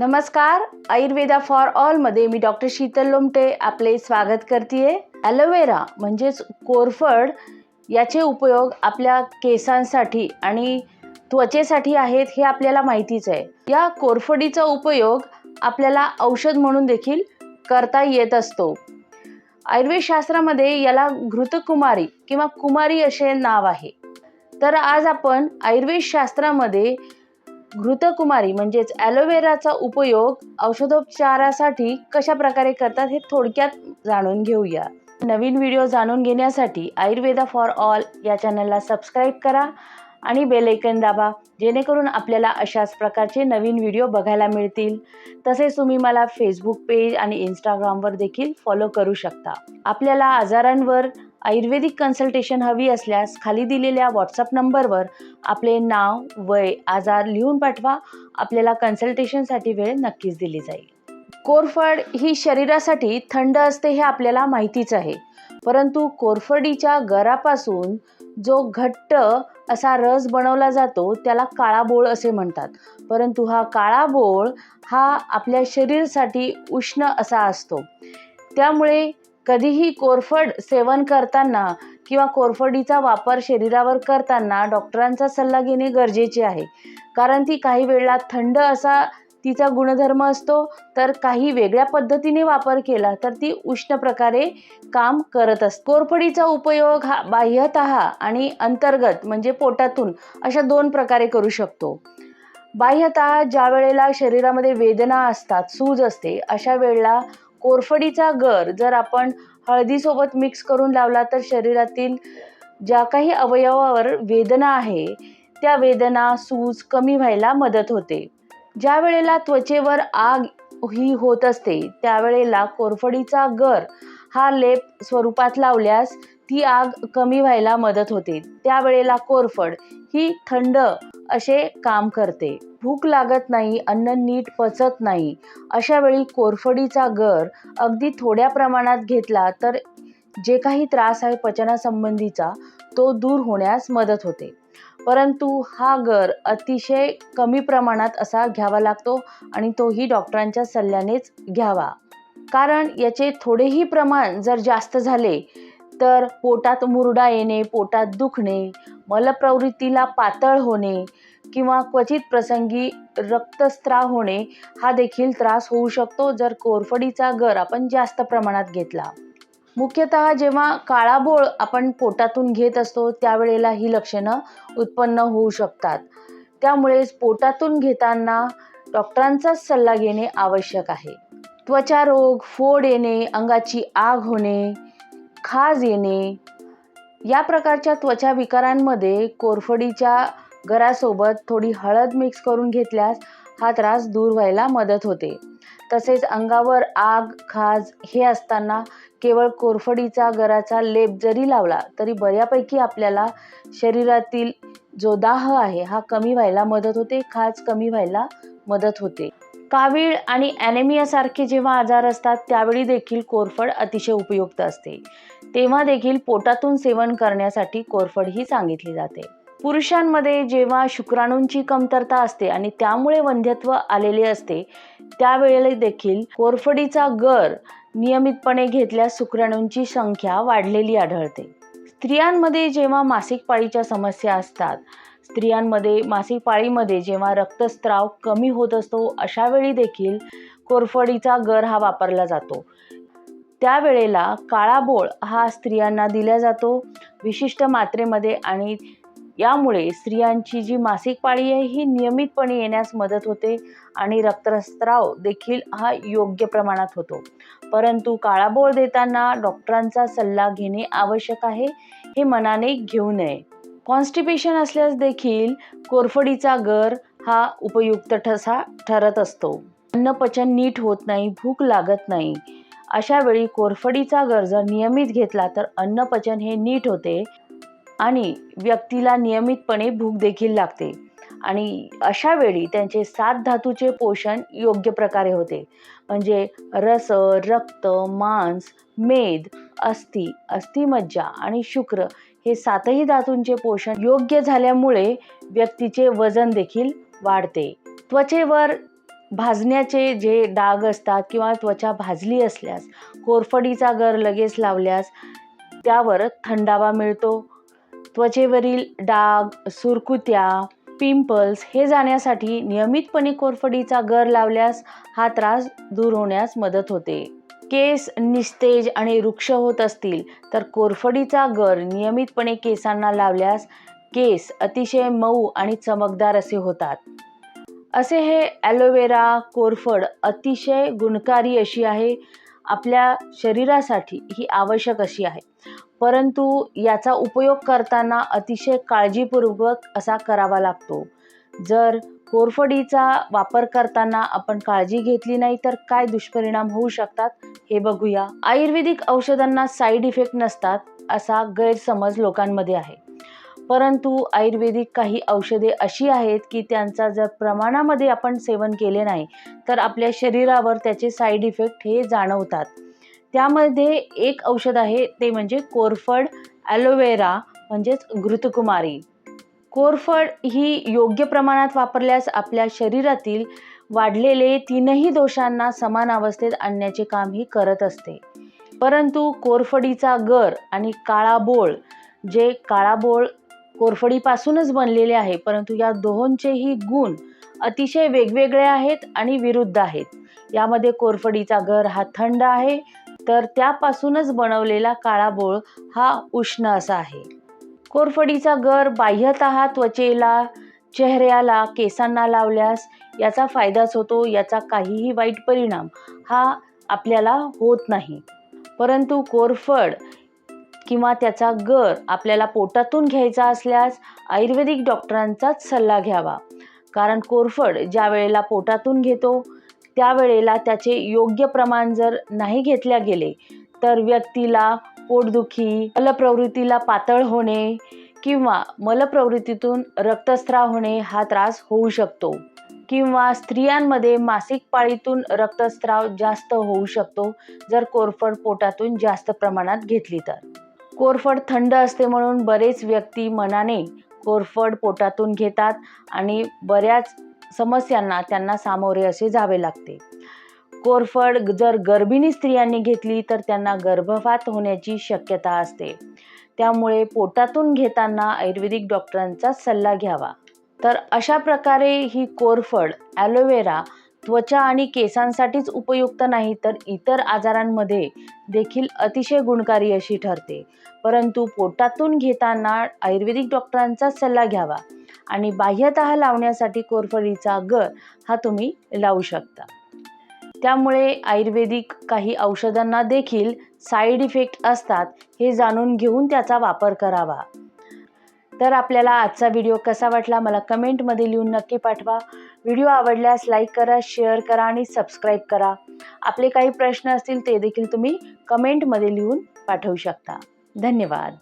नमस्कार आयुर्वेदा फॉर ऑलमध्ये मी डॉक्टर शीतल लोमटे आपले स्वागत करते ॲलोवेरा म्हणजेच कोरफड याचे उपयोग आपल्या केसांसाठी आणि त्वचेसाठी आहेत हे आपल्याला माहितीच आहे. या कोरफडीचा उपयोग आपल्याला औषध म्हणून देखील करता येत असतो. आयुर्वेद शास्त्रामध्ये याला घृतकुमारी किंवा कुमारी असे नाव आहे. तर आज आपण आयुर्वेद शास्त्रामध्ये घृतकुमारी म्हणजेच ॲलोवेराचा उपयोग औषधोपचारासाठी कशा प्रकारे करतात हे थोडक्यात जाणून घेऊया. नवीन व्हिडिओ जाणून घेण्यासाठी आयुर्वेदा फॉर ऑल या चॅनलला सबस्क्राईब करा आणि बेलायकन दाबा जेणेकरून आपल्याला अशाच प्रकारचे नवीन व्हिडिओ बघायला मिळतील. तसेच तुम्ही मला फेसबुक पेज आणि इंस्टाग्रामवर देखील फॉलो करू शकता. आपल्याला आजारांवर आयुर्वेदिक कन्सल्टेशन हवी असल्यास खाली दिलेल्या व्हॉट्सअप नंबरवर आपले नाव वय आजार लिहून पाठवा. आपल्याला कन्सल्टेशनसाठी वेळ नक्कीच दिली जाईल. कोरफड ही शरीरासाठी थंड असते हे आपल्याला माहितीच आहे. परंतु कोरफडीच्या गरापासून जो घट्ट असा रस बनवला जातो त्याला काळा बोळ असे म्हणतात. परंतु हा काळा बोळ हा आपल्या शरीरसाठी उष्ण असा असतो. त्यामुळे कधीही कोरफड सेवन करताना किंवा कोरफडीचा वापर शरीरावर करताना डॉक्टरांचा सल्ला घेणे गरजेचे आहे. कारण ती काही वेळेला थंड असा तिचा गुणधर्म असतो तर काही वेगळ्या पद्धतीने वापर केला तर ती उष्ण प्रकारे काम करत असते. कोरफडीचा उपयोग हा बाह्यत आणि अंतर्गत म्हणजे पोटातून अशा दोन प्रकारे करू शकतो. बाह्यत ज्या वेळेला शरीरामध्ये वेदना असतात सूज असते अशा वेळेला कोरफडीचा गर जर आपण हळदीसोबत मिक्स करून लावला तर शरीरातील ज्या काही अवयवावर वेदना आहे त्या वेदना सूज कमी व्हायला मदत होते. ज्या वेळेला त्वचेवर आग ही होत असते त्यावेळेला कोरफडीचा गर हा लेप स्वरूपात लावल्यास ती आग कमी व्हायला मदत होते. त्यावेळेला कोरफड ही थंड असे काम करते. भूक लागत नाही अन्न नीट पचत नाही. अशा वेळी कोरफडीचा गर अगदी थोड्या प्रमाणात घेतला तर जे काही त्रास आहे पचनासंबंधीचा तो दूर होण्यास मदत होते. परंतु हा गर अतिशय कमी प्रमाणात असा घ्यावा लागतो आणि तोही डॉक्टरांच्या सल्ल्यानेच घ्यावा. कारण याचे थोडेही प्रमाण जर जास्त झाले तर पोटात मुरडा येणे पोटात दुखणे मलप्रवृत्तीला पातळ होणे किंवा क्वचित प्रसंगी रक्तस्त्राव होणे हा देखील त्रास होऊ शकतो जर कोरफडीचा गर आपण जास्त प्रमाणात घेतला. मुख्यतः जेव्हा काळाबोळ आपण पोटातून घेत असतो त्यावेळेला ही लक्षणं उत्पन्न होऊ शकतात. त्यामुळेच पोटातून घेताना डॉक्टरांचाच सल्ला घेणे आवश्यक आहे. त्वचा रोग फोड येणे अंगाची आग होणे खाज येणे या प्रकारच्या त्वचा विकारांमध्ये कोरफडीच्या गरासोबत थोडी हळद मिक्स करून घेतल्यास हा त्रास दूर व्हायला मदत होते. तसेच अंगावर आग खाज हे असताना केवळ कोरफडीचा गराचा लेप जरी लावला तरी बऱ्यापैकी आपल्याला शरीरातील जो दाह आहे हा कमी व्हायला मदत होते खाज कमी व्हायला मदत होते. कावीळ आणि ॲनेमियासारखे जेव्हा आजार असतात त्यावेळी देखील कोरफड अतिशय उपयुक्त असते. तेव्हा देखील पोटातून सेवन करण्यासाठी कोरफड ही सांगितली जाते. पुरुषांमध्ये जेव्हा शुक्राणूंची कमतरता असते आणि त्यामुळे वंध्यत्व आलेले असते त्यावेळेला देखील कोरफडीचा गर नियमितपणे घेतल्यास शुक्राणूंची संख्या वाढलेली आढळते. स्त्रियांमध्ये जेव्हा मासिक पाळीच्या समस्या असतात स्त्रियांमध्ये मासिक पाळीमध्ये जेव्हा रक्तस्त्राव कमी होत असतो अशावेळी देखील कोरफडीचा गर हा वापरला जातो. त्यावेळेला काळाबोळ हा स्त्रियांना दिला जातो. विशिष्ट मात्रेमध्ये आणि यामुळे स्त्रियांची जी मासिक पाळी आहे ही नियमितपणे येण्यास मदत होते आणि रक्तस्त्राव देखील हा योग्य प्रमाणात होतो. परंतु काळाबोळ देताना डॉक्टरांचा सल्ला घेणे आवश्यक आहे हे मनाने घेऊ नये. कॉन्स्टिपेशन असल्यास देखील कोरफडीचा गर हा उपयुक्त ठसा ठरत असतो. अन्नपचन नीट होत नाही भूक लागत नाही. अशा वेळी कोरफडीचा गर जर नियमित घेतला तर अन्नपचन हे नीट होते. आणि व्यक्तीला नियमितपणे भूक देखील लागते. आणि अशा वेळी त्यांचे सात धातूचे पोषण योग्य प्रकारे होते. म्हणजे रस रक्त मांस मेद अस्थि अस्थिमज्जा आणि शुक्र हे सातही धातूंचे पोषण योग्य झाल्यामुळे व्यक्तीचे वजन देखील वाढते. त्वचेवर भाजण्याचे जे डाग असतात किंवा त्वचा भाजली असल्यास कोरफडीचा गर लगेच लावल्यास त्यावर थंडावा मिळतो. त्वचेवरील डाग सुरकुत्या पिंपल्स हे जाण्यासाठी नियमितपणे कोरफडीचा गर लावल्यास हा त्रास दूर होण्यास मदत होते. केस निस्तेज आणि वृक्ष होत असतील तर कोरफडीचा गर नियमितपणे केसांना लावल्यास केस अतिशय मऊ आणि चमकदार असे होतात. असे हे ॲलोवेरा कोरफड अतिशय गुणकारी अशी आहे. आपल्या शरीरासाठी ही आवश्यक अशी आहे. परंतु याचा उपयोग करताना अतिशय काळजीपूर्वक असा करावा लागतो. जर कोरफडीचा वापर करताना आपण काळजी घेतली नाही तर काय दुष्परिणाम होऊ शकतात हे बघूया. आयुर्वेदिक औषधांना साईड इफेक्ट नसतात असा गैरसमज लोकांमध्ये आहे. परंतु आयुर्वेदिक काही औषधे अशी आहेत की त्यांचा जर प्रमाणामध्ये आपण सेवन केले नाही तर आपल्या शरीरावर त्याचे साईड इफेक्ट हे जाणवतात. त्यामध्ये एक औषध आहे ते म्हणजे कोरफड ॲलोवेरा म्हणजेच घृतकुमारी. कोरफड ही योग्य प्रमाणात वापरल्यास आपल्या शरीरातील वाढलेले तीनही दोषांना समान अवस्थेत आणण्याचे काम ही करत असते. परंतु कोरफडीचा गर आणि काळा बोळ जे काळा बोळ कोरफडीपासूनच बनलेले आहे परंतु या दोहोंचेही गुण अतिशय वेगवेगळे आहेत आणि विरुद्ध आहेत. यामध्ये कोरफडीचा घर हा थंड आहे तर त्यापासूनच बनवलेला काळा बोळ हा उष्ण असा आहे. कोरफडीचा गर बाह्यत त्वचेला चेहऱ्याला केसांना लावल्यास याचा फायदाच होतो याचा काहीही वाईट परिणाम हा आपल्याला होत नाही. परंतु कोरफड किंवा त्याचा गर आपल्याला पोटातून घ्यायचा असल्यास आयुर्वेदिक डॉक्टरांचाच सल्ला घ्यावा. कारण कोरफड ज्या वेळेला पोटातून घेतो त्यावेळेला त्याचे योग्य प्रमाण जर नाही घेतल्या गेले तर व्यक्तीला पोटदुखी मलप्रवृत्तीला पातळ होणे किंवा मलप्रवृत्तीतून रक्तस्राव होणे हा त्रास होऊ शकतो किंवा स्त्रियांमध्ये मासिक पाळीतून रक्तस्राव जास्त होऊ शकतो जर कोरफड पोटातून जास्त प्रमाणात घेतली तर. कोरफड थंड असते म्हणून बरेच व्यक्ती मनाने कोरफड पोटातून घेतात आणि बऱ्याच समस्यांना त्यांना सामोरे असे जावे लागते. कोरफड जर गर्भिणी स्त्रियांनी घेतली तर त्यांना गर्भपात होण्याची शक्यता असते. त्यामुळे पोटातून घेताना आयुर्वेदिक डॉक्टरांचा सल्ला घ्यावा. तर अशा प्रकारे ही कोरफड ॲलोवेरा त्वचा आणि केसांसाठीच उपयुक्त नाही तर इतर आजारांमध्ये देखील अतिशय गुणकारी अशी ठरते. परंतु पोटातून घेताना आयुर्वेदिक डॉक्टरांचा सल्ला घ्यावा आणि बाह्यत लावण्यासाठी कोरफडीचा गर हा तुम्ही लावू शकता. त्यामुळे आयुर्वेदिक काही औषधांना देखील साईड इफेक्ट असतात हे जाणून घेऊन त्याचा वापर करावा. तर आपल्याला आजचा व्हिडिओ कसा वाटला मला कमेंटमध्ये लिहून नक्की पाठवा. व्हिडिओ आवडल्यास लाईक करा शेअर करा आणि सबस्क्राईब करा. आपले काही प्रश्न असतील ते देखील तुम्ही कमेंटमध्ये लिहून पाठवू शकता. धन्यवाद.